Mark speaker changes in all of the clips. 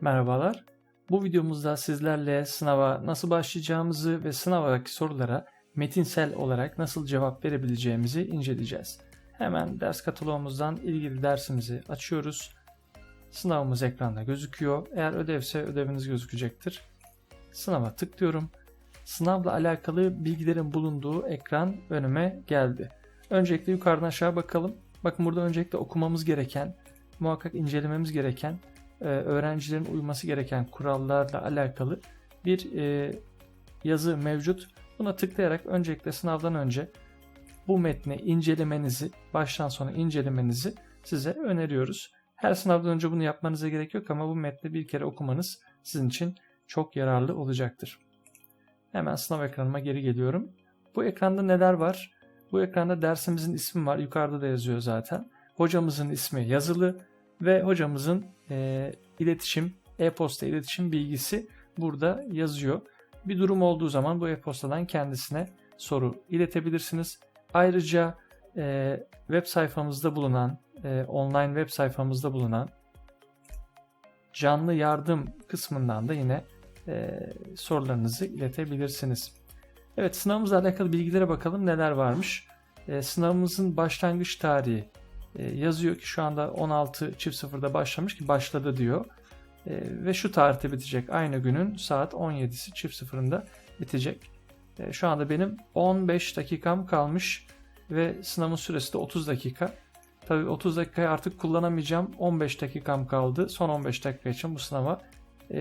Speaker 1: Merhabalar. Bu videomuzda sizlerle sınava nasıl başlayacağımızı ve sınavdaki sorulara metinsel olarak nasıl cevap verebileceğimizi inceleyeceğiz. Hemen ders kataloğumuzdan ilgili dersimizi açıyoruz. Sınavımız ekranda gözüküyor. Eğer ödevse ödeviniz gözükecektir. Sınava tıklıyorum. Sınavla alakalı bilgilerin bulunduğu ekran önüme geldi. Öncelikle yukarıdan aşağı bakalım. Bakın burada öncelikle okumamız gereken, muhakkak incelememiz gereken, öğrencilerin uyması gereken kurallarla alakalı bir e, yazı mevcut. Buna tıklayarak öncelikle sınavdan önce bu metni incelemenizi, baştan sona incelemenizi size öneriyoruz. Her sınavdan önce bunu yapmanıza gerek yok ama bu metni bir kere okumanız sizin için çok yararlı olacaktır. Hemen sınav ekranıma geri geliyorum. Bu ekranda neler var? Bu ekranda dersimizin ismi var. Yukarıda da yazıyor zaten. Hocamızın ismi yazılı ve hocamızın e, iletişim, e-posta iletişim bilgisi burada yazıyor. Bir durum olduğu zaman bu e-postadan kendisine soru iletebilirsiniz. Ayrıca e, web sayfamızda bulunan, e, online web sayfamızda bulunan canlı yardım kısmından da yine e, sorularınızı iletebilirsiniz. Evet sınavımızla alakalı bilgilere bakalım neler varmış. E, sınavımızın başlangıç tarihi e, yazıyor ki şu anda 16 çift sıfırda başlamış ki başladı diyor. E, ve şu tarihte bitecek. Aynı günün saat 17'si çift sıfırında bitecek. E, şu anda benim 15 dakikam kalmış ve sınavın süresi de 30 dakika. Tabii 30 dakikayı artık kullanamayacağım. 15 dakikam kaldı. Son 15 dakika için bu sınava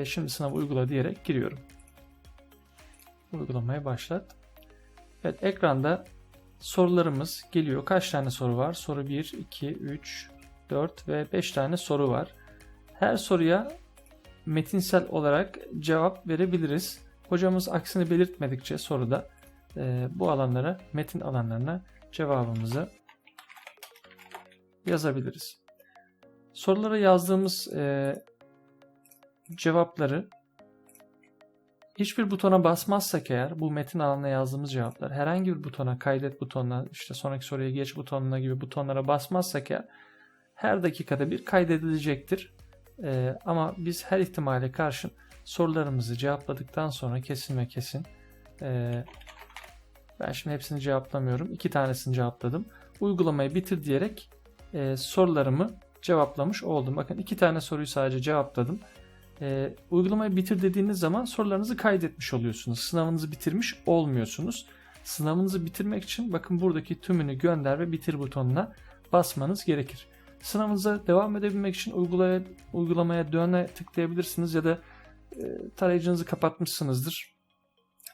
Speaker 1: şimdi sınavı uygula diyerek giriyorum. Uygulamaya başlat. Evet ekranda sorularımız geliyor. Kaç tane soru var? Soru 1, 2, 3, 4 ve 5 tane soru var. Her soruya metinsel olarak cevap verebiliriz. Hocamız aksini belirtmedikçe soruda e, bu alanlara, metin alanlarına cevabımızı yazabiliriz. Sorulara yazdığımız e, cevapları hiçbir butona basmazsak eğer bu metin alanına yazdığımız cevaplar herhangi bir butona kaydet butonuna işte sonraki soruya geç butonuna gibi butonlara basmazsak eğer her dakikada bir kaydedilecektir. Ee, ama biz her ihtimale karşın sorularımızı cevapladıktan sonra kesin ve kesin e, ben şimdi hepsini cevaplamıyorum. iki tanesini cevapladım. Uygulamayı bitir diyerek e, sorularımı cevaplamış oldum. Bakın iki tane soruyu sadece cevapladım. E, uygulamayı bitir dediğiniz zaman sorularınızı kaydetmiş oluyorsunuz. Sınavınızı bitirmiş olmuyorsunuz. Sınavınızı bitirmek için bakın buradaki tümünü gönder ve bitir butonuna basmanız gerekir. Sınavınıza devam edebilmek için uygulaya, uygulamaya döne tıklayabilirsiniz ya da e, tarayıcınızı kapatmışsınızdır.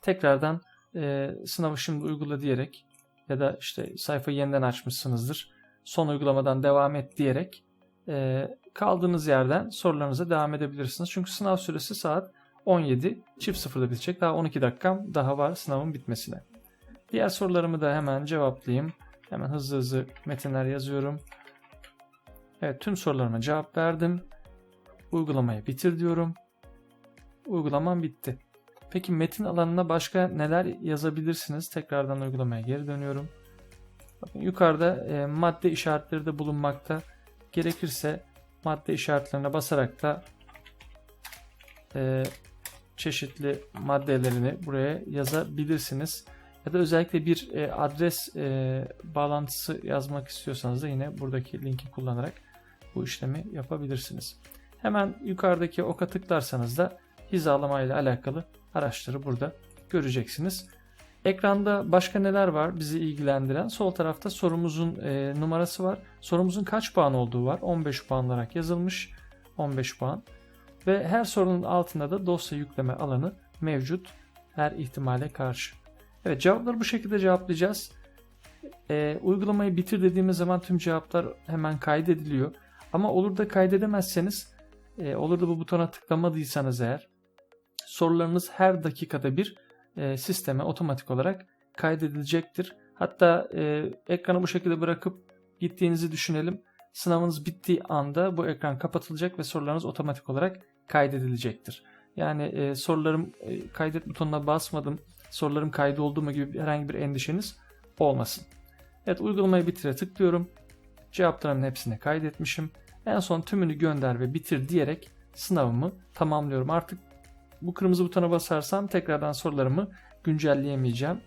Speaker 1: Tekrardan e, sınavı şimdi uygula diyerek ya da işte sayfayı yeniden açmışsınızdır. Son uygulamadan devam et diyerek e, kaldığınız yerden sorularınıza devam edebilirsiniz. Çünkü sınav süresi saat 17 çift sıfırda bitecek. Daha 12 dakikam daha var sınavın bitmesine. Diğer sorularımı da hemen cevaplayayım. Hemen hızlı hızlı metinler yazıyorum. Evet tüm sorularıma cevap verdim. Uygulamayı bitir diyorum. Uygulamam bitti. Peki metin alanına başka neler yazabilirsiniz? Tekrardan uygulamaya geri dönüyorum. Bakın yukarıda e, madde işaretleri de bulunmakta. Gerekirse madde işaretlerine basarak da e, çeşitli maddelerini buraya yazabilirsiniz. Ya da özellikle bir e, adres e, bağlantısı yazmak istiyorsanız da yine buradaki linki kullanarak bu işlemi yapabilirsiniz. Hemen yukarıdaki oka tıklarsanız da hizalama ile alakalı araçları burada göreceksiniz. Ekranda başka neler var bizi ilgilendiren? Sol tarafta sorumuzun e, numarası var. Sorumuzun kaç puan olduğu var. 15 puan olarak yazılmış. 15 puan. Ve her sorunun altında da dosya yükleme alanı mevcut. Her ihtimale karşı. Evet cevapları bu şekilde cevaplayacağız. E, uygulamayı bitir dediğimiz zaman tüm cevaplar hemen kaydediliyor. Ama olur da kaydedemezseniz, e, olur da bu butona tıklamadıysanız eğer sorularınız her dakikada bir e, sisteme otomatik olarak kaydedilecektir. Hatta e, ekranı bu şekilde bırakıp gittiğinizi düşünelim. Sınavınız bittiği anda bu ekran kapatılacak ve sorularınız otomatik olarak kaydedilecektir. Yani e, sorularım e, kaydet butonuna basmadım, sorularım kaydı oldu mu gibi herhangi bir endişeniz olmasın. Evet uygulamayı bitire tıklıyorum. Cevaplarımın hepsini kaydetmişim. En son tümünü gönder ve bitir diyerek sınavımı tamamlıyorum. Artık bu kırmızı butona basarsam tekrardan sorularımı güncelleyemeyeceğim.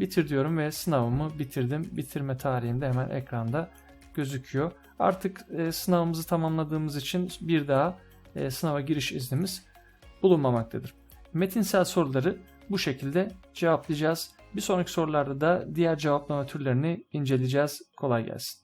Speaker 1: Bitir diyorum ve sınavımı bitirdim. Bitirme tarihim de hemen ekranda gözüküyor. Artık e, sınavımızı tamamladığımız için bir daha e, sınava giriş iznimiz bulunmamaktadır. Metinsel soruları bu şekilde cevaplayacağız. Bir sonraki sorularda da diğer cevaplama türlerini inceleyeceğiz. Kolay gelsin.